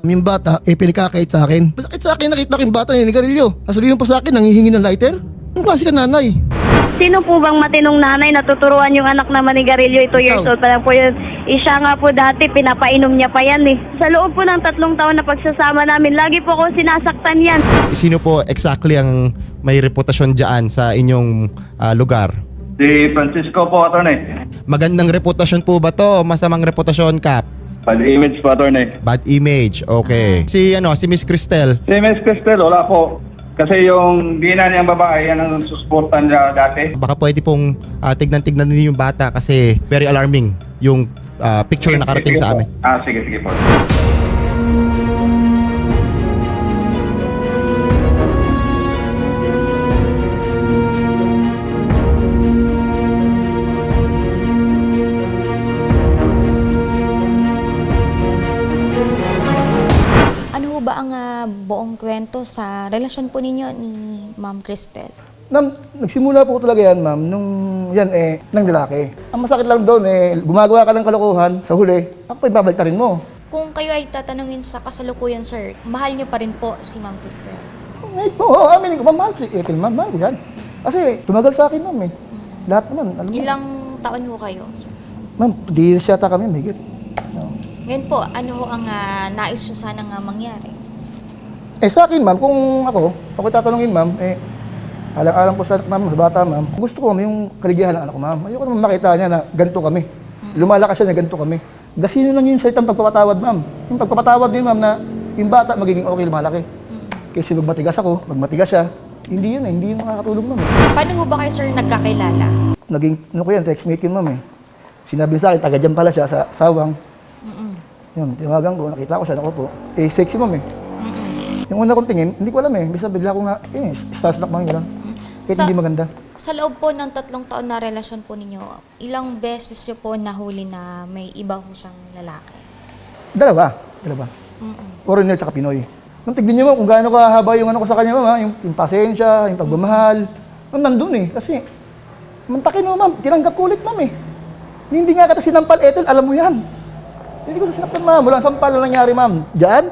Yung bata, eh pinikakait sa akin. Masakit sa akin, nakita ko yung bata na nigarilyo. Sasabihin mo pa sa akin, nangihingi ng lighter? Ang klase ka nanay. Sino po bang matinong nanay na tuturuan yung anak na manigarilyo? 2 years Ikaw. old pa lang po yun. Isya nga po dati, pinapainom niya pa yan eh. Sa loob po ng tatlong taon na pagsasama namin, lagi po ako sinasaktan yan. Sino po exactly ang may reputasyon dyan sa inyong ah, lugar? Si Francisco po, attorney. Magandang reputasyon po ba to? Masamang reputasyon, Kap? Bad image po, attorney. Bad image, okay. Si ano, si Miss Cristel. Si Miss Cristel, wala po. Kasi yung bina niyang babae, yan ang susuportan niya dati. Baka pwede pong ah, tignan-tignan din yung bata kasi very alarming yung ah, picture na nakarating Sige sa po. amin. Ah, sige, sige po. Buong kwento sa relasyon po ninyo ni Ma'am Cristel? Ma'am, nagsimula po talaga yan, ma'am, nung yan eh, ng lalaki. Ang masakit lang doon eh, gumagawa ka ng kalokohan sa huli, ako pa ibabaltarin mo. Kung kayo ay tatanungin sa kasalukuyan, sir, mahal niyo pa rin po si Ma'am Cristel. Eh, Oo, oh, aminin ko, ma'am, mahal si Ethel, ma'am, mahal ko yan. Kasi tumagal sa akin, ma'am eh. Lahat naman, alam mo. Ilang taon ho kayo? sir? Ma'am, di years yata kami, may No. Ngayon po, ano ho ang ah, nais nyo sana nga mangyari? Eh sa akin, ma'am, kung ako, ako tatanungin, ma'am, eh, alang-alang ko sa anak namin, sa bata, ma'am, gusto ko, ma'am, yung kaligayahan ng anak ko, ma'am. Ayoko naman makita niya na ganito kami. Lumalakas siya na ganito kami. Gasino lang yung salitang pagpapatawad, ma'am. Yung pagpapatawad din, ma'am, na yung bata magiging okay lumalaki. Kasi pag matigas ako, pag matigas siya, hindi yun eh, hindi yun makakatulong, ma'am. eh. Paano ho ba kayo, sir, nagkakilala? Naging, ano ko yan, textmate yun, ma'am eh. Sinabi sa akin, taga dyan pala siya sa sawang. Yun, tiwagan ko, nakita ko siya, naku po. Eh, sexy, ma'am eh. Yung una kong tingin, hindi ko alam eh. Bisa bigla ko nga, eh, starstruck man yun. Kahit Sa- hindi maganda. Sa loob po ng tatlong taon na relasyon po ninyo, ilang beses nyo po nahuli na may iba ho siyang lalaki? Dalawa. Dalawa. Mm-mm. Foreigner tsaka Pinoy. Nung tignan niyo mo kung gaano kahaba yung ano ko sa kanya, ma'am, ha? yung, yung pasensya, yung pagmamahal. Ma'am, nandun eh. Kasi, mantakin mo, ma'am. Tinanggap ko ulit, ma'am eh. Hindi nga kita sinampal, Ethel, alam mo yan. Hindi ko na sinaktan, ma'am. Walang sampal na nangyari, ma'am. Diyan?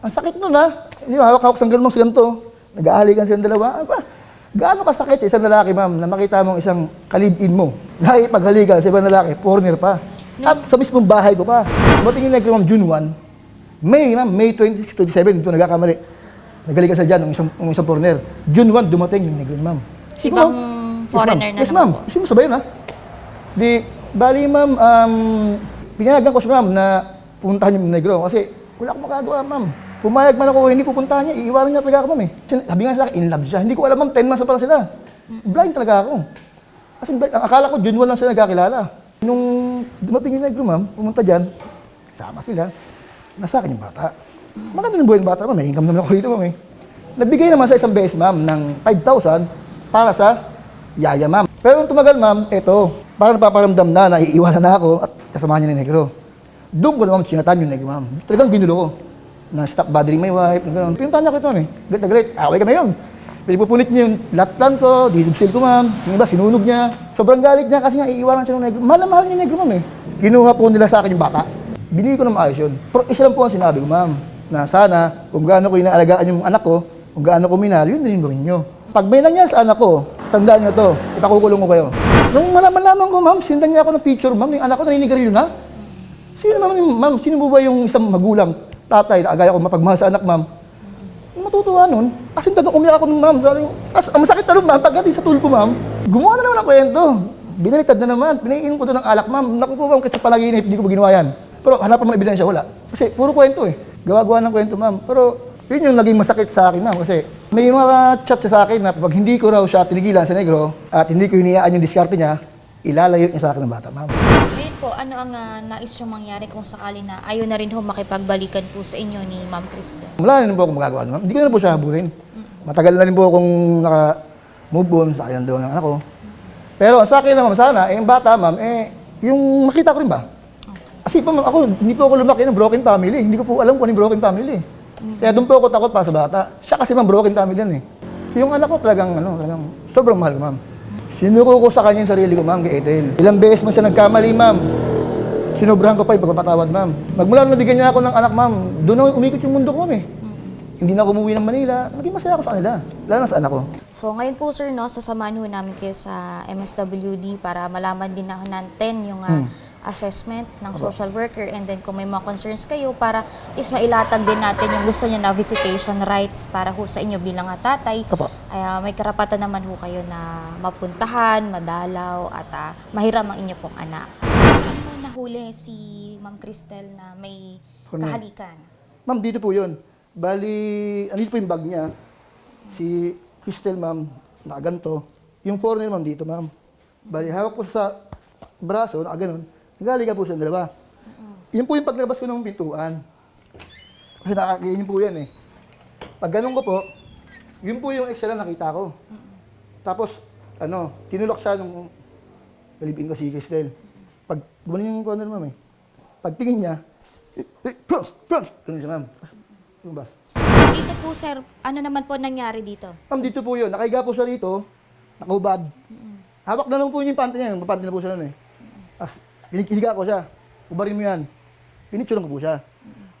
Ang sakit nun, ha? Yung hawak-hawak sa galmong sa ganito. Nag-aalikan silang dalawa. Ano ba? Gaano kasakit sa isang lalaki, ma'am, na makita mong isang kalibin mo. Nakipaghalikan sa ibang lalaki, foreigner pa. At sa mismong bahay ko pa. Dumating yung negro, ma'am, June 1. May, ma'am, May 26, 27, ito nagkakamali. Nagalikan sa dyan, ng isang, ng isang foreigner. June 1, dumating yung negro, ma'am. Sige, Ibang ma'am. foreigner na yes, naman po. Yes, ma'am. Sabay na. Di, bali, ma'am, um, pinayagan ko siya, ma'am, na puntahan yung negro. Kasi wala akong magagawa, ma'am. Pumayag man ako, hindi pupuntahan niya, iiwanan niya talaga ako, ma'am eh. Sabi nga sa akin, in love siya. Hindi ko alam, ma'am, 10 months na pala sila. Blind talaga ako. Kasi ang akala ko, 1 lang sila nagkakilala. Nung dumating yung negro, ma'am, pumunta dyan, sama sila, nasa akin yung bata. Maganda ng buhay ng bata. May income naman ako rito, ma'am eh. Nagbigay naman sa isang beses, ma'am, ng 5,000 para sa yaya, ma'am. Pero nung tumagal, ma'am, eto, parang napaparamdam na, naiiwanan na ako at kasama niya ni negro. Doon ko naman sinatan yung negro, ma'am. Talagang ginulo ko. Na stop bothering my wife, na gano'n. Pinuntahan niya ko ito, ma'am eh. Galit na galit. Away kami yun. Pinipupunit niya yung latlan ko, didibsil ko, ma'am. Yung iba, sinunog niya. Sobrang galit niya kasi nga iiwanan siya ng negro. Mahal na mahal niya negro, ma'am eh. Kinuha po nila sa akin yung bata. Binigay ko ng maayos yun. Pero isa lang po ang sinabi ko, ma'am, na sana, kung gaano ko inaalagaan yung anak ko, kung gaano ko minahal, yun din yung gawin nyo. Pag may nangyari sa anak ko, tandaan nyo to, ipakukulong ko kayo. Nung malaman-laman ko, ma'am, sindan niya ako ng picture, ma'am, yung anak ko naninigarilyo na. Sino naman, ma'am, sino ba yung isang magulang, tatay, agaya ko mapagmahal sa anak, ma'am? Matutuwa nun, kasi tagang umiyak ako nun, ma'am. Sabi, as, ang masakit na nun, ma'am, pagdating sa tulpo, ma'am, gumawa na naman ang kwento. Binaliktad na naman, pinaiinom ko doon ng alak, ma'am. Naku po, ma'am, kasi sa panaginip, hindi ko pa ginawa yan. Pero hanapan mo ng ebidensya, wala. Kasi puro kwento eh. Gawa-gawa ng kwento, ma'am. Pero yun yung naging masakit sa akin, ma'am. Kasi may mga chat sa akin na pag hindi ko raw siya tinigilan sa negro at hindi ko hiniyaan yung diskarte niya, ilalayo niya sa akin ng bata, ma'am. Po, ano ang ah, nais nyo mangyari kung sakali na ayaw na rin ho makipagbalikan po sa inyo ni Ma'am Cristel? Wala na rin po akong magagawa. ma'am. Hindi ko na po siya habulin. Matagal na rin po akong naka-move on sa kanyang daw ng anak ko. Pero sa akin naman sana, eh, yung bata, ma'am, eh, yung makita ko rin ba? Kasi po, ma'am, ako, hindi po ako lumaki ng broken family. Hindi ko po alam kung ano yung broken family. Kaya doon po ako takot para sa bata. Siya kasi ma'am, broken family yan eh. Yung anak ko talagang, ano, talagang, sobrang mahal ko, ma'am. Sinuko ko sa kanya yung sarili ko, ma'am, kay Ethel. Ilang beses man siya nagkamali, ma'am. Sinobrahan ko pa yung pagpapatawad, ma'am. Magmula nung nabigyan niya ako ng anak, ma'am, doon ako umikot yung mundo ko, ma'am, eh. Hindi na ako umuwi ng Manila. Naging masaya ako sa kanila. Lalo na sa anak ko. So ngayon po sir, no, sasamahan ho namin kayo sa MSWD para malaman din na natin yung ah, assessment ng social worker and then kung may mga concerns kayo para is mailatag din natin yung gusto niya na visitation rights para ho sa inyo bilang tatay. Ay, ah, may karapatan naman ho kayo na mapuntahan, madalaw at ah, mahiram ang inyo pong anak. Saan mo nahuli si Ma'am Cristel na may Ano? kahalikan? Ma'am, dito po yun. Bali, andito po yung bag niya. Si Crystal, ma'am, nakaganto. Yung foreigner, ma'am, dito, ma'am. Bali, hawak po sa braso, nakaganon. Nagaliga po siya ng dalawa. Yun po yung paglabas ko ng pintuan. Kasi nakakain po yan eh. Pag ganun ko po, yun po yung extra na nakita ko. Tapos, ano, tinulak siya nung Pilipin ko si Cristel. Pag gumanon yung corner, ma'am eh. Pagtingin niya, eh, eh, Prons! Prons! Ganun siya, ma'am. Lumabas. Dito po sir, ano naman po nangyari dito? Ma'am, dito po yun. Nakahiga po siya rito, nakaubad. Hawak na lang po yung pante niya. Mapante na po siya nun eh. As, pinighiga ko siya. Ubarin mo yan. Pinicturean ko po siya.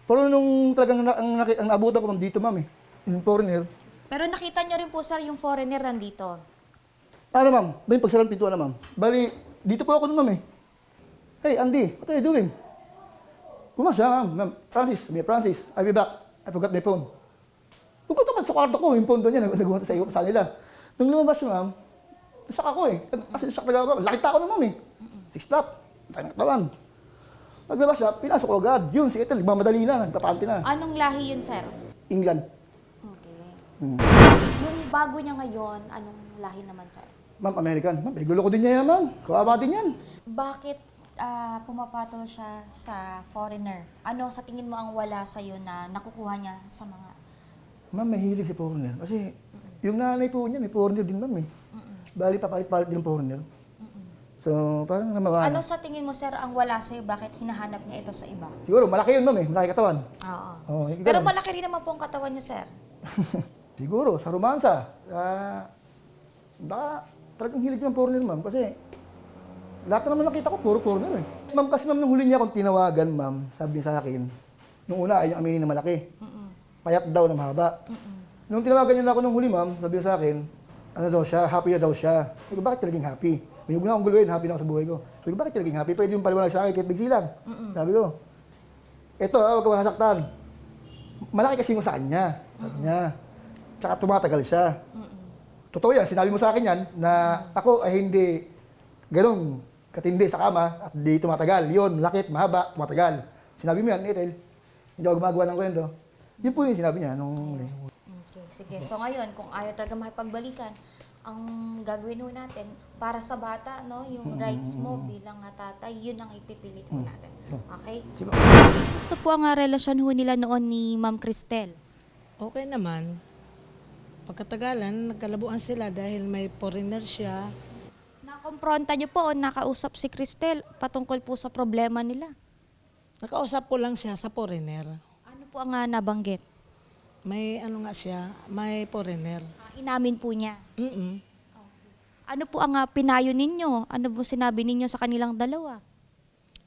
Pero nung talagang na, ang, naki- ang naabutan ko ma'am dito, ma'am eh. Yung foreigner. Pero nakita nyo rin po sir yung foreigner nandito. Ano ma'am? Ba yung pagsarang pintuan na ma'am? Bali, dito po ako nun ma'am eh. Hey, Andy, what are you doing? Pumas siya ma'am. Ma'am, Francis, niya, Francis, I'll be back. I forgot my phone. Ka sa kwarto ko, yung phone doon niya, nag- sa iyo sa nila. Nung lumabas ma'am, nasak ako eh. Kasi nasak talaga ako. Laki ako na ma'am eh. Six pack. Katawan. Paglabas siya, pinasok ko agad. Yun, si Ethel, nagmamadali na, nagpapante na. Anong lahi yun sir? England. Okay. Hmm. Yung bago niya ngayon, anong lahi naman sir? Ma'am, American. Ma'am, pigulo ko din niya yan, ma'am. Kawawa din yan. Bakit ah, pumapatol siya sa foreigner? Ano sa tingin mo ang wala sa'yo na nakukuha niya sa mga... Ma'am, mahilig si foreigner. Kasi yung nanay po niya, may foreigner din, ma'am eh. Bali, papalit-palit din ng foreigner. So, parang namawa. Ano sa tingin mo sir ang wala sa'yo? Bakit hinahanap niya ito sa iba? Siguro, malaki yun, ma'am eh. Malaki katawan. Oo. Oo, Pero rin. malaki rin naman po ang katawan niya sir. Siguro, sa romansa. Ah, baka talagang hilig ng foreigner, ma'am. Kasi lahat na naman nakita ko, puro foreigner eh. Ma'am, kasi ma'am, nung huli niya akong tinawagan, ma'am, sabi niya sa akin, nung una ay yung aminin na malaki. Payat daw na mahaba. Nung tinawagan niya na ako nung huli, ma'am, sabi niya sa akin, ano daw siya, happy na daw siya. Sabi ko, bakit talagang happy? Huwag na akong guluhin, happy na ako sa buhay ko. Sabi ko, bakit talagang happy? Pwede yung paliwanag sa akin, kahit bigli lang. Sabi ko, eto, ah, huwag ka masaktan. Malaki kasi mo sa kanya. Sabi niya. Tsaka tumatagal siya. Totoo yan, sinabi mo sa akin yan, na ako ay hindi ganun katindi sa kama at di tumatagal. Yun, lakit, mahaba, tumatagal. Sinabi mo yan, Ethel. Hindi ako gumagawa ng kwento. Yun po yung sinabi niya nung. Okay, sige. So ngayon, kung ayaw talaga makipagbalikan, ang gagawin ho natin para sa bata, no, yung rights mo bilang tatay, yun ang ipipilit ho natin. Okay? Sige. Gusto po ang ah, relasyon ho nila noon ni Ma'am Cristel. Okay naman. Pagkatagalan, nagkalabuan sila dahil may foreigner siya. Nakompronta niyo po o nakausap si Cristel patungkol po sa problema nila. Nakausap ko lang siya sa foreigner. Ano po ang ah, nabanggit? May ano nga siya, may foreigner. Inamin po niya. Mm Ano po ang ah, pinayo ninyo? Ano po sinabi ninyo sa kanilang dalawa?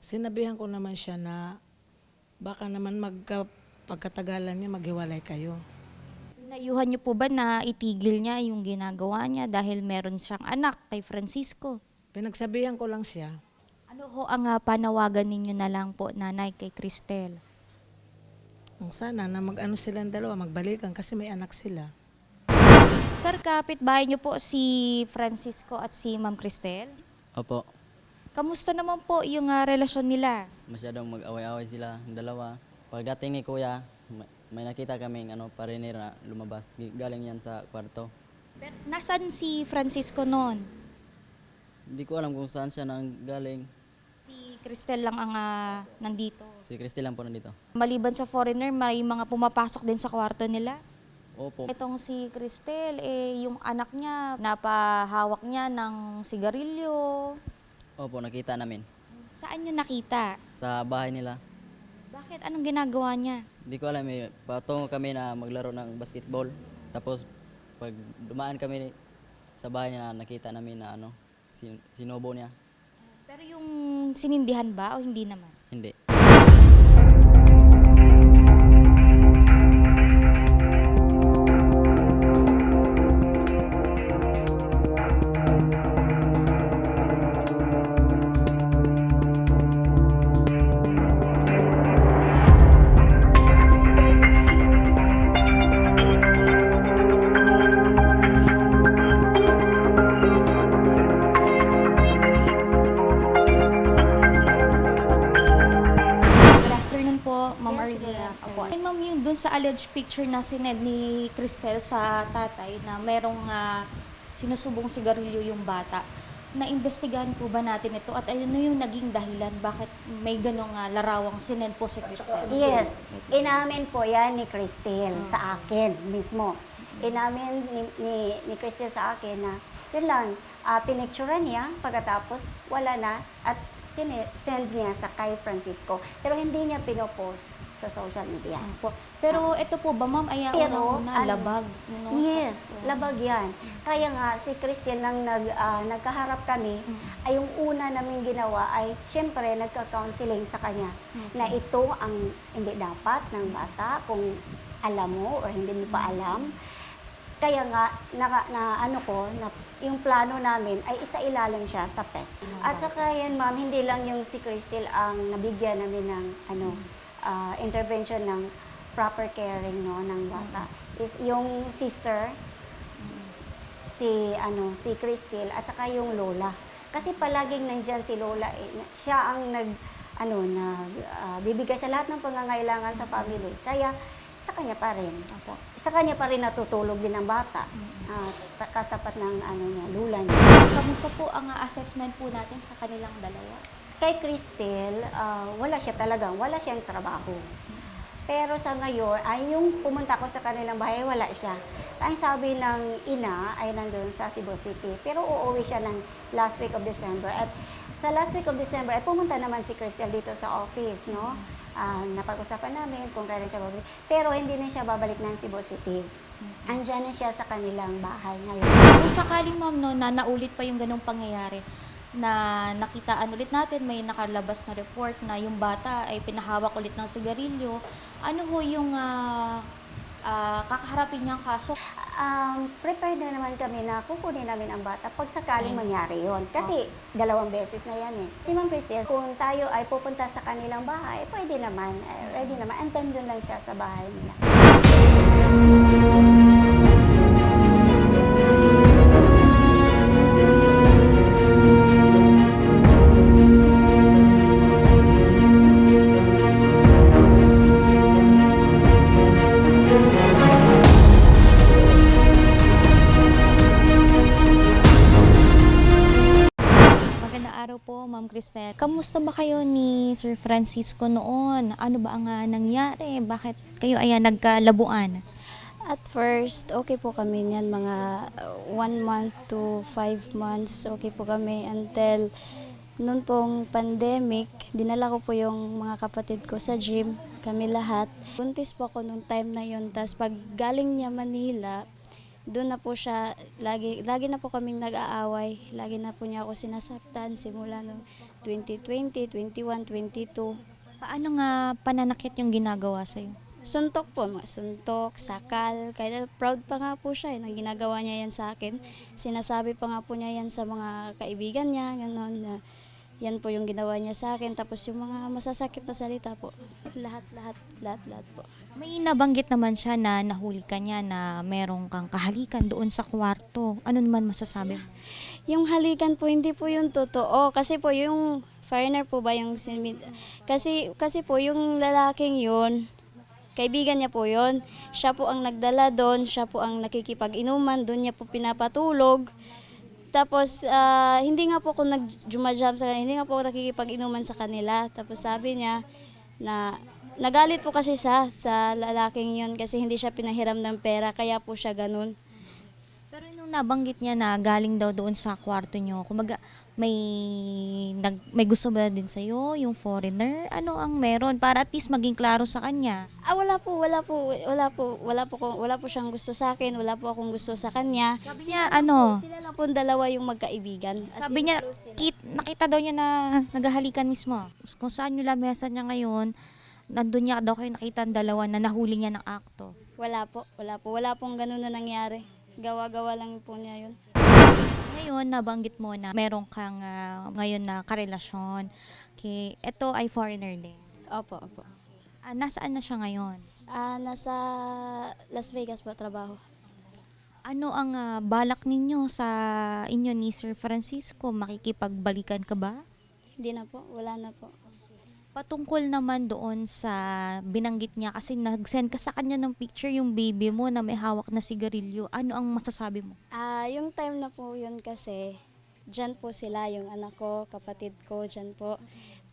Sinabihan ko naman siya na baka naman magka, pagkatagalan niya maghiwalay kayo. Pinayuhan niyo po ba na itigil niya yung ginagawa niya dahil meron siyang anak kay Francisco? Pinagsabihan ko lang siya. Ano ho ang ah, panawagan ninyo na lang po, nanay, kay Cristel? Ang sana na mag-ano silang dalawa, magbalikan kasi may anak sila. Sir, kapitbahay niyo po si Francisco at si Ma'am Cristel. Opo, Kamusta naman po yung ah, relasyon nila? masyadong mag-away-away sila, ang dalawa. Pagdating ni Kuya, may, may nakita kaming ano, parinir na lumabas. Galing yan sa kwarto. Pero, nasaan si Francisco noon? Hindi ko alam kung saan siya nang galing. Si Cristel lang ang ah, nandito. Si Christy lang po nandito. Maliban sa foreigner, may mga pumapasok din sa kwarto nila. Opo, Itong si Cristel, eh, yung anak niya, napahawak niya ng sigarilyo. opo, nakita namin. Saan niyo nakita? Sa bahay nila. Bakit? Anong ginagawa niya? Hindi ko alam, eh, patungo kami na maglaro ng basketball. Tapos, pag dumaan kami sa bahay niya, nakita namin na ano, sin- sinubo niya. Pero yung sinindihan ba o hindi naman? Hindi. Alleged picture na sined ni Cristel sa tatay na merong ah, sinusubong sigarilyo yung bata, naimbestigahan po ba natin ito at ano yung naging dahilan bakit may ganong ah, larawang sinend po si Cristel? Yes, inamin po yan ni Cristel sa akin mismo. Inamin ni, ni, ni Cristel sa akin na yun lang, uh, pinicturean niya, pagkatapos wala na at send niya sa kay Francisco. Pero hindi niya pinopost sa social media. Po. Pero ito po ba, Ma'am, ay Pero, una ano, labag? no, sa- Yes, labag yan. Kaya nga, si Cristel nang nag, ah, nagkaharap kami, ay yung una namin ginawa ay, syempre, nagka-counseling sa kanya na ito ang hindi dapat ng bata kung alam mo or hindi mo pa alam. Kaya nga, na, na ano ko, na, yung plano namin ay isa ilalim siya sa PES. At saka yan, ma'am, hindi lang yung si Cristel ang nabigyan namin ng ano, ah, intervention ng proper caring no ng bata. Is yung sister, si ano si Cristel at saka yung lola. Kasi palaging nandiyan si lola, eh, na- siya ang nag ano nag ah, bibigay sa lahat ng pangangailangan sa family. Kaya sa kanya pa rin. Opo. Sa kanya pa rin natutulog din ang bata. Ah, ta- katapat ng ano niya, lula niya. Kamusta po ang assessment po natin sa kanilang dalawa? Kay Cristel, ah, wala siya talagang, wala siyang trabaho. Pero sa ngayon, ay yung pumunta ko sa kanilang bahay, wala siya. Ang sabi ng ina ay nandun sa Cebu City. Pero uuwi siya ng last week of December. At sa last week of December, ay pumunta naman si Cristel dito sa office, no? Ah, napag-usapan namin kung kailan siya babalik. Pero hindi na siya babalik ng Cebu City. Andiyan na siya sa kanilang bahay ngayon. Kung sakaling ma'am no, na naulit pa yung ganong pangyayari, na nakitaan ulit natin, may nakalabas na report na yung bata ay pinahawak ulit ng sigarilyo, ano ho yung ah, ah, kakaharapin niyang kaso? Um, prepared na naman kami na kukunin namin ang bata pag sakaling mangyari yon. Kasi dalawang beses na yan eh. Si Ma'am Christine, kung tayo ay pupunta sa kanilang bahay, pwede naman, eh, ready naman. And doon lang siya sa bahay nila. Kamusta ba kayo ni Sir Francisco noon? Ano ba ang ah, nangyari? Bakit kayo ay ah, nagkalabuan? At first, okay po kami niyan, mga uh, one month to five months, okay po kami until noon pong pandemic, dinala ko po yung mga kapatid ko sa gym, kami lahat. Buntis po ako nung time na yun, tapos pag galing niya Manila, doon na po siya, lagi, lagi na po kaming nag-aaway, lagi na po niya ako sinasaktan simula noong 2020, 21, 22. Paano nga pananakit yung ginagawa sa'yo? Suntok po, mga suntok, sakal. Kaya proud pa nga po siya eh, nang ginagawa niya yan sa akin. Sinasabi pa nga po niya yan sa mga kaibigan niya, gano'n na yan po yung ginawa niya sa akin. Tapos yung mga masasakit na salita po, lahat, lahat, lahat, lahat po. May nabanggit naman siya na nahuli ka niya na merong kang kahalikan doon sa kwarto. Ano naman masasabi? mo? Yung halikan po, hindi po yung totoo. Kasi po yung foreigner po ba yung sinimid? Kasi, kasi po yung lalaking yun, kaibigan niya po yun. Siya po ang nagdala doon, siya po ang nakikipag-inuman, doon niya po pinapatulog. Tapos, ah, hindi nga po ako nag-jumajam sa kanila, hindi nga po ako nakikipag-inuman sa kanila. Tapos sabi niya na nagalit po kasi siya sa lalaking yun kasi hindi siya pinahiram ng pera, kaya po siya ganun. Nabanggit niya na galing daw doon sa kwarto niyo, kumbaga may nag, may gusto ba din sa yung foreigner? Ano ang meron para at least maging klaro sa kanya? Ah, wala po, wala po, wala po, wala po, ko- wala po siyang gusto sa akin, wala po akong gusto sa kanya. Sabi niya ano, Sila lang po dalawa yung magkaibigan. As sabi in, niya close sila. kit, nakita daw niya na naghahalikan mismo. Kung saan yung lamesa niya ngayon, nandun niya daw kayo nakita ang dalawa na nahuli niya ng akto. Wala po, wala po, wala pong ganun na nangyari. Gawa-gawa lang po niya yun. Ngayon, nabanggit mo na meron kang ah, ngayon na karelasyon. Kay, ito ay foreigner din. Opo, opo. Ah, nasaan na siya ngayon? Ah, nasa Las Vegas po trabaho. Ano ang ah, balak ninyo sa inyo ni Sir Francisco? Makikipagbalikan ka ba? Hindi na po, wala na po. Patungkol naman doon sa binanggit niya kasi nag-send ka sa kanya ng picture yung baby mo na may hawak na sigarilyo. Ano ang masasabi mo? Ah, yung time na po yun kasi, dyan po sila, yung anak ko, kapatid ko, dyan po.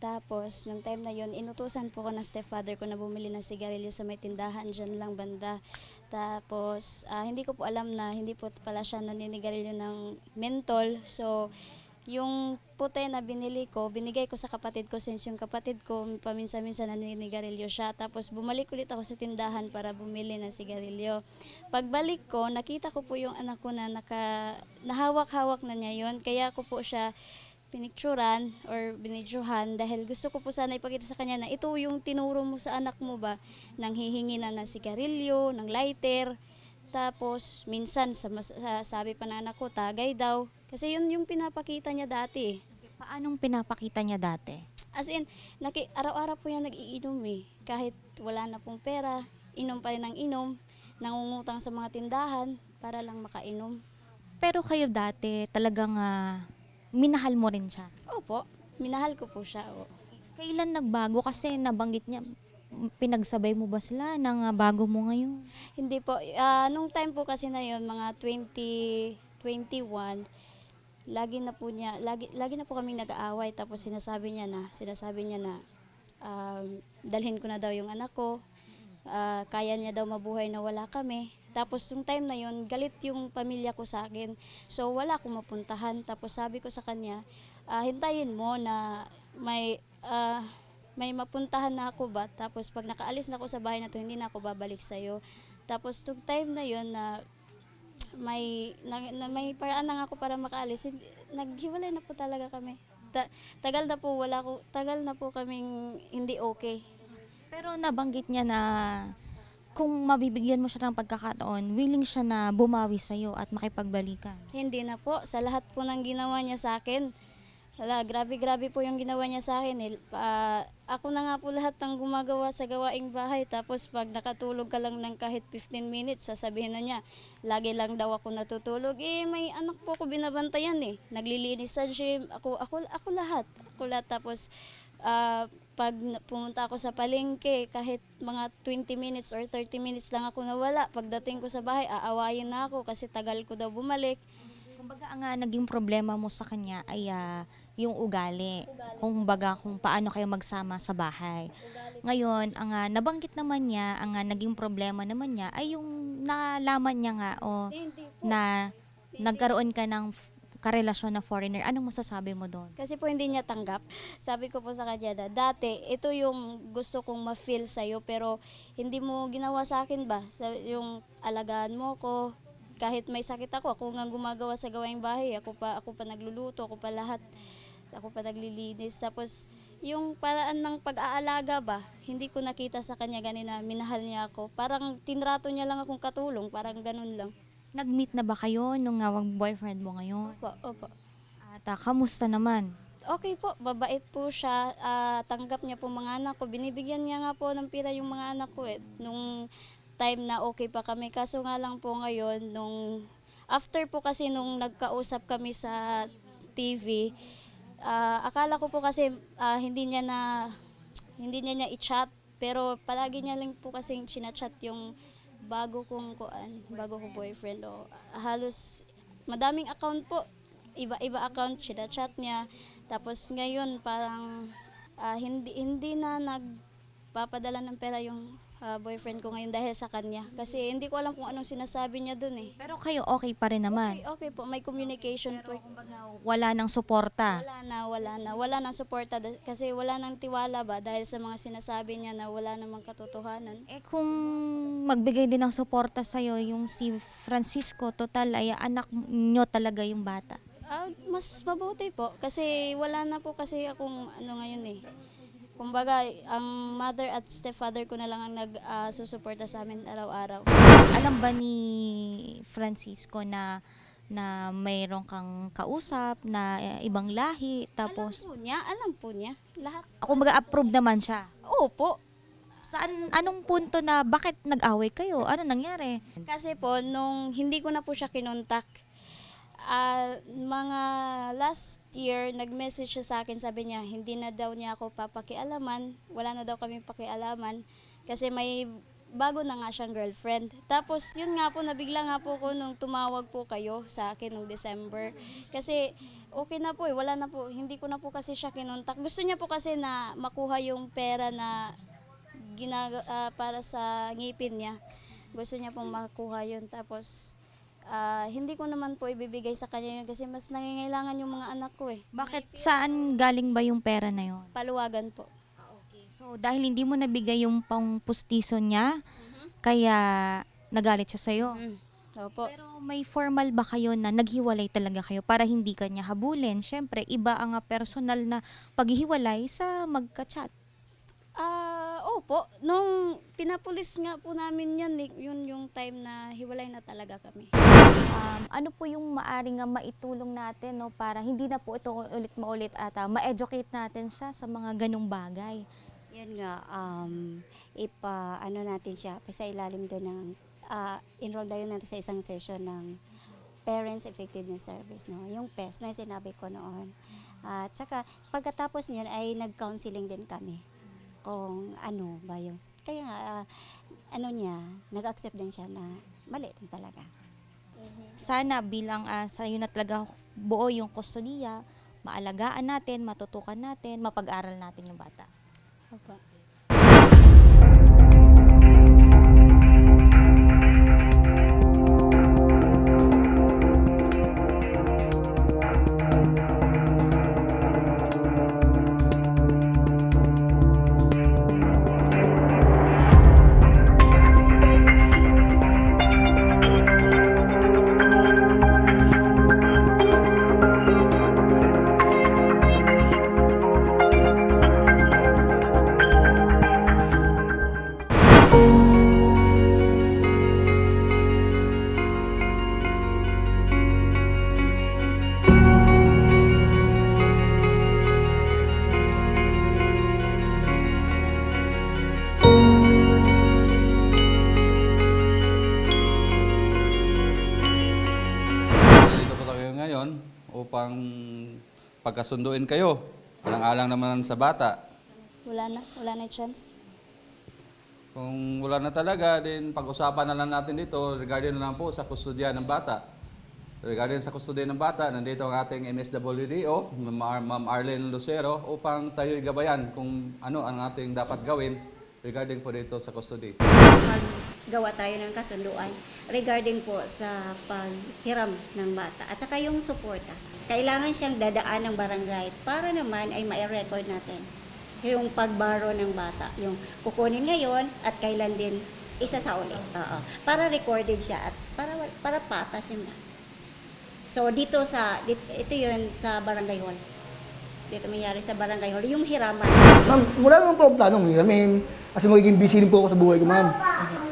Tapos, nung time na yun, inutusan po ko ng stepfather ko na bumili ng sigarilyo sa may tindahan, dyan lang banda. Tapos, ah, hindi ko po alam na hindi po pala siya naninigarilyo ng mentol. So, yung puti na binili ko, binigay ko sa kapatid ko since yung kapatid ko paminsan-minsan naninigarilyo siya. Tapos bumalik ulit ako sa tindahan para bumili ng sigarilyo. Pagbalik ko, nakita ko po yung anak ko na naka, nahawak-hawak na niya yon Kaya ko po siya pinicturan or binidyohan dahil gusto ko po sana ipakita sa kanya na ito yung tinuro mo sa anak mo ba nang hihingi na ng sigarilyo, ng lighter, tapos, minsan, sa, sa- sabi pa ng anak ko, tagay daw. Kasi yun yung pinapakita niya dati. Paanong pinapakita niya dati? As in, naki, araw-araw po yan nag-iinom eh. Kahit wala na pong pera, inom pa rin ng inom, nangungutang sa mga tindahan para lang makainom. Pero kayo dati talagang ah, minahal mo rin siya. Opo, minahal ko po siya. oo. Kailan nagbago? Kasi nabanggit niya, m- pinagsabay mo ba sila ng ah, bago mo ngayon? Hindi po, ah, nung time po kasi na yun, mga 2021, lagi na po niya, lagi, lagi na po kaming nag-aaway. Tapos sinasabi niya na, sinasabi niya na, um, dalhin ko na daw yung anak ko, ah, kaya niya daw mabuhay na wala kami. Tapos yung time na yun, galit yung pamilya ko sa akin. So wala akong mapuntahan. Tapos sabi ko sa kanya, ah, hintayin mo na may ah, may mapuntahan na ako ba? Tapos pag nakaalis na ako sa bahay na to, hindi na ako babalik sa'yo. Tapos yung time na yun na may na, na may paraan na nga ako para makaalis, hindi, naghiwalay na po talaga kami. Ta- tagal na po wala ko, tagal na po kaming hindi okay. Pero nabanggit niya na kung mabibigyan mo siya ng pagkakataon, willing siya na bumawi sa'yo at makipagbalikan. Hindi na po. Sa lahat po ng ginawa niya sa akin, wala, grabe-grabe po yung ginawa niya sa akin. Eh. Ah, ako na nga po lahat ng gumagawa sa gawaing bahay. Tapos pag nakatulog ka lang ng kahit 15 minutes, sasabihin na niya, lagi lang daw ako natutulog. Eh, may anak po ako binabantayan eh. Naglilinis sa gym. Ako, ako, ako lahat. Ako lahat. Tapos, ah, pag pumunta ako sa palengke, kahit mga 20 minutes or 30 minutes lang ako nawala. Pagdating ko sa bahay, aawayin na ako kasi tagal ko daw bumalik. Kumbaga ang ah, naging problema mo sa kanya ay ah, yung ugali. Kung baga kung paano kayo magsama sa bahay. Ngayon, ang ah, nabanggit naman niya, ang ah, naging problema naman niya ay yung nalaman niya nga o Hindi po. na nagkaroon ka ng karelasyon na foreigner. Anong masasabi mo doon? Kasi po hindi niya tanggap. Sabi ko po sa kanya dati, ito yung gusto kong ma-feel sa'yo, pero hindi mo ginawa sa akin ba? Sa, yung alagaan mo ko, kahit may sakit ako, ako nga gumagawa sa gawaing bahay, ako pa, ako pa nagluluto, ako pa lahat, ako pa naglilinis. Tapos, yung paraan ng pag-aalaga ba, hindi ko nakita sa kanya ganina, minahal niya ako. Parang tinrato niya lang akong katulong, parang ganun lang. Nag-meet na ba kayo nung nga boyfriend mo ngayon? Opo, opo. At ah, kamusta naman? Okay po, babait po siya. Ah, tanggap niya po mga anak ko. Binibigyan niya nga po ng pira yung mga anak ko eh. Nung time na okay pa kami. Kaso nga lang po ngayon, nung after po kasi nung nagkausap kami sa TV, ah, akala ko po kasi ah, hindi niya na hindi niya niya i-chat pero palagi niya lang po kasi chinachat yung bago kong kuan, bago kong boyfriend. O halos madaming account po. Iba-iba account chat niya. Tapos ngayon parang ah, hindi hindi na nagpapadala ng pera yung ah, boyfriend ko ngayon dahil sa kanya. Kasi hindi ko alam kung anong sinasabi niya dun eh. Pero kayo okay pa rin naman. Okay, okay po, may communication po. Wala nang suporta. Wala na, wala na. Wala nang suporta da- kasi wala nang tiwala ba dahil sa mga sinasabi niya na wala namang katotohanan. Eh kung magbigay din ng suporta sa'yo yung si Francisco, total ay anak nyo talaga yung bata. Ah, mas mabuti po kasi wala na po kasi akong ano ngayon eh. Kumbaga, ang mother at stepfather ko na lang ang nag-susuporta sa amin araw-araw. Alam ba ni Francisco na na mayroon kang kausap na eh, ibang lahi tapos Alam po niya, alam po niya. Lahat. ako mag-approve naman siya. Opo. Saan anong punto na bakit nag-away kayo? Ano nangyari? Kasi po, nung hindi ko na po siya kinontak, ah, mga last year, nag-message siya sa akin, sabi niya, hindi na daw niya ako papakialaman, wala na daw kami pakialaman, kasi may bago na nga siyang girlfriend. Tapos, yun nga po, nabigla nga po ko nung tumawag po kayo sa akin nung December. Kasi, okay na po eh, wala na po, hindi ko na po kasi siya kinontak. Gusto niya po kasi na makuha yung pera na ginag ah, para sa ngipin niya. Gusto niya pong makuha yun. Tapos, ah, hindi ko naman po ibibigay sa kanya yun kasi mas nangingailangan yung mga anak ko eh. Bakit saan galing ba yung pera na yon? Paluwagan po. So dahil hindi mo nabigay yung pangpustiso niya, kaya nagalit siya sa'yo. Mm. Opo. Pero may formal ba kayo na naghiwalay talaga kayo para hindi ka niya habulin? Siyempre, iba ang ah, personal na paghihiwalay sa magka-chat. Opo. Nung pinapulis nga po namin yan, yun yung time na hiwalay na talaga kami. Um, ano po yung maaring nga maitulong natin no, para hindi na po ito ulit maulit at ah, ma-educate natin siya sa mga ganong bagay? Yan nga, um, ipa, ano natin siya, sa ilalim doon ng, ah, enroll tayo natin sa isang session ng Parents Effectiveness Service, no? yung PES na sinabi ko noon. At saka, pagkatapos niyan ay nag-counseling din kami kung ano ba yung, kaya nga, ah, ano niya, nag-accept din siya na mali din talaga. Sana bilang uh, sa'yo na talaga buo yung kustodiya, maalagaan natin, matutukan natin, mapag-aral natin yung bata. Opo. Ngayon upang pagkasunduin kayo. Alang-alang naman sa bata. Wala na, wala na chance. Kung wala na talaga, din pag-usapan na lang natin dito regarding na lang po sa kustodya ng bata. Regarding sa kustodya ng bata, nandito ang ating MSWDO, Ma'am Ar- Ma'am Arlene Lucero, upang tayo gabayan kung ano ang ating dapat gawin regarding po dito sa custody. Maggawa tayo ng kasunduan regarding po sa paghiram ng bata at saka yung suporta. Kailangan siyang dadaan ng barangay para naman ay ma-record natin yung pagbaro ng bata. Yung kukunin ngayon at kailan din isa sa ulit. Oo. Para recorded siya at para para patas yun. So dito sa dito, ito yun sa barangay hall. Dito mayari sa barangay hall yung hiraman. Ma'am, wala naman po planong hiramin. Kasi magiging busy rin po ako sa buhay ko, ma'am.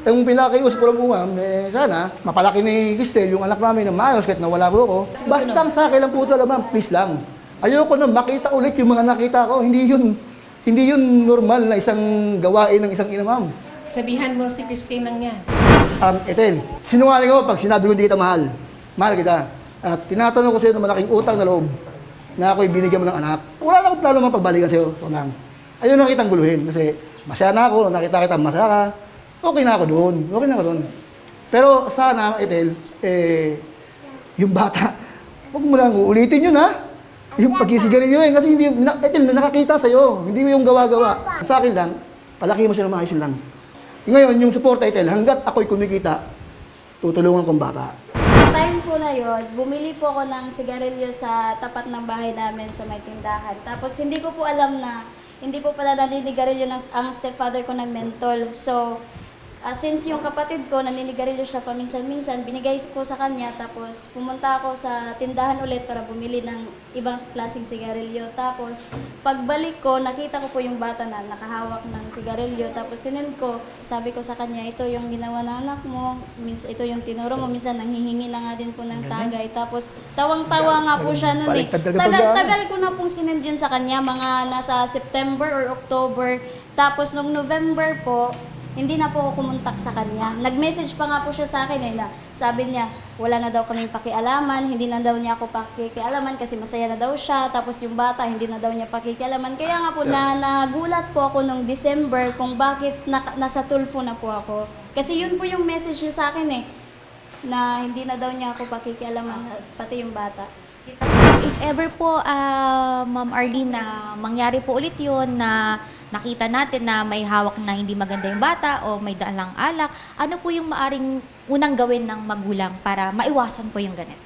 Yung pinakakiusap ko lang po, ma'am, eh, sana mapalaki ni Cristel yung anak namin na maayos kahit nawala po ako. Basta sa akin lang po ito, ma'am, please lang. Ayoko na makita ulit yung mga nakita ko. Hindi yun, hindi yun normal na isang gawain ng isang ina, ma'am. Sabihan mo si Christine lang yan. Um, Ethel, sinungaling ako pag sinabi ko hindi kita mahal. Mahal kita. At tinatanong ko sa iyo ng malaking utang na loob na ako'y binigyan mo ng anak. Wala na akong plano mang pagbalikan sa iyo. Ito lang. Ayun na kitang guluhin kasi masaya na ako, nakita kita masaya ka. Okay na ako doon. Okay na ako doon. Pero sana, Ethel, eh, yung bata, huwag mo lang uulitin yun ha. Yung pagkisigarilyo yun, kasi hindi, na, Ethel, nakakita sa'yo. Hindi mo yung gawa-gawa. Sa akin lang, palaki mo siya ng maayos lang. Ngayon, yung support title, hanggat ako'y kumikita, tutulungan kong bata. Na yon, bumili po ako ng sigarilyo sa tapat ng bahay namin sa may tindahan. Tapos hindi ko po alam na hindi po pala naninigarilyo ng, ang stepfather ko ng mentol. So, ah, since yung kapatid ko naninigarilyo siya paminsan-minsan, binigay ko sa kanya. Tapos pumunta ako sa tindahan ulit para bumili ng ibang klaseng sigarilyo. Tapos pagbalik ko, nakita ko po yung bata na nakahawak ng sigarilyo. Tapos sinend ko, sabi ko sa kanya, ito yung ginawa ng anak mo, Mins, ito yung tinuro mo, minsan nanghihingi na nga din po ng tagay. Tapos tawang-tawa nga po siya noon eh. Tagal-tagal ko na pong sinend yun sa kanya, mga nasa September or October. Tapos nung November po, hindi na po ako kumontak sa kanya. Nag-message pa nga po siya sa akin eh, na sabi niya, wala na daw kami pakialaman, hindi na daw niya ako pakikialaman kasi masaya na daw siya. Tapos yung bata, hindi na daw niya pakikialaman. Kaya nga po, na, nagulat po ako nung December kung bakit na, nasa tulfo na po ako. Kasi yun po yung message niya sa akin eh, na hindi na daw niya ako pakikialaman, pati yung bata. If ever po, ah, Ma'am Arlene, na mangyari po ulit yun na nakita natin na may hawak na hindi maganda yung bata o may dalang alak, ano po yung maaring unang gawin ng magulang para maiwasan po yung ganito?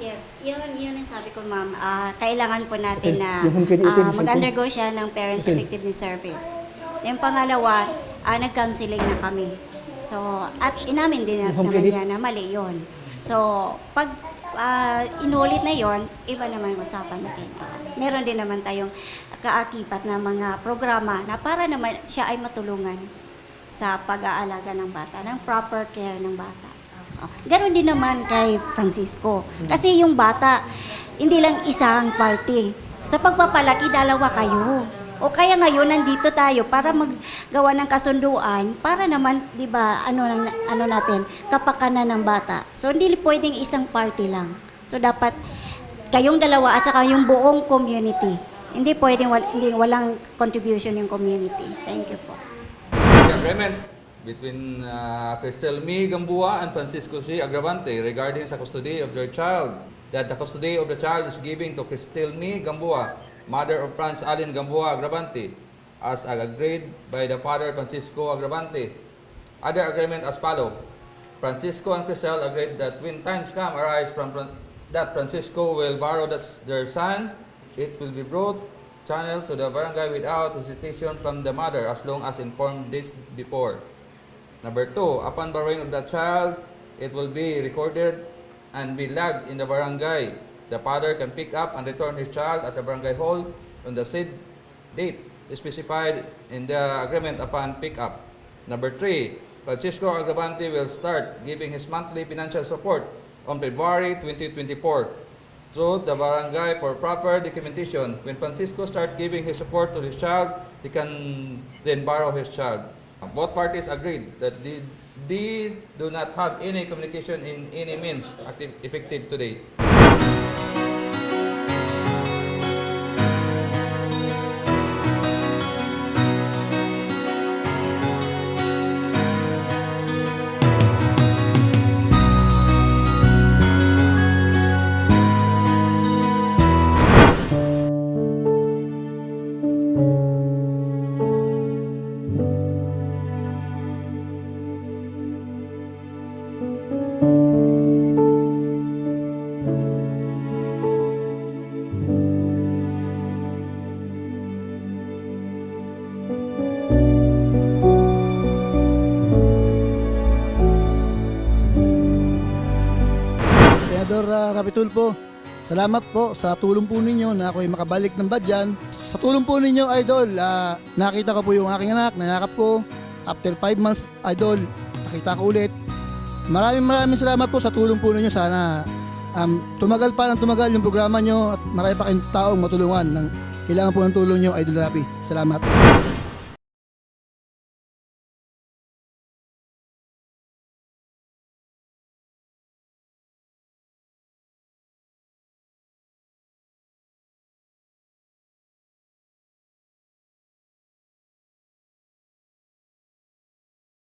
Yes, yun, yun ang sabi ko, ma'am. Ah, kailangan po natin na yung mag-undergo siya ng Parents. Effectiveness Service. Yung pangalawa, ah, nag-counseling na kami. So, at inamin din naman niya na mali yun. So, pag ah, inulit na yon, iba naman ang usapan natin. Meron din naman tayong kaakibat na mga programa na para naman siya ay matulungan sa pag-aalaga ng bata, ng proper care ng bata. Oh, Ganon din naman kay Francisco. Kasi yung bata, hindi lang isang party. Sa pagpapalaki, dalawa kayo. O kaya ngayon, nandito tayo para maggawa ng kasunduan para naman, di ba, ano, nang- ano natin, kapakanan ng bata. So, hindi pwedeng isang party lang. So, dapat kayong dalawa at saka yung buong community. Hindi pwedeng wal- hindi, walang contribution yung community. Thank you po. Agreement between uh, Cristel Mi Gambua and Francisco C. Agravante regarding sa custody of their child. That the custody of the child is given to Cristel Mi Gambua, mother of Franz Allen Gambua Agravante, as agreed by the father Francisco Agravante. Other agreement as follow. Francisco and Cristel agreed that when times come arise from that Francisco will borrow that's their son, it will be brought channeled to the barangay without hesitation from the mother as long as informed this before. Number two, upon borrowing of the child, it will be recorded and be logged in the barangay. The father can pick up and return his child at the barangay hall on the said date specified in the agreement upon pickup. Number three, Francisco Agravante will start giving his monthly financial support on February 2024 through the barangay for proper documentation. When Francisco start giving his support to his child, he can then borrow his child. Both parties agreed that they, they do not have any communication in any means active, effective today. Uh, Tulfo, salamat po sa tulong po ninyo na ako'y makabalik ng badyan. Sa tulong po ninyo, Idol, ah, nakita ko po yung aking anak, nangakap ko. After 5 months, Idol, nakita ko ulit. Maraming maraming salamat po sa tulong po ninyo. Sana um, tumagal pa ng tumagal yung programa nyo at marami pa kayong taong matulungan ng kailangan po ng tulong nyo, Idol Rapi. Salamat.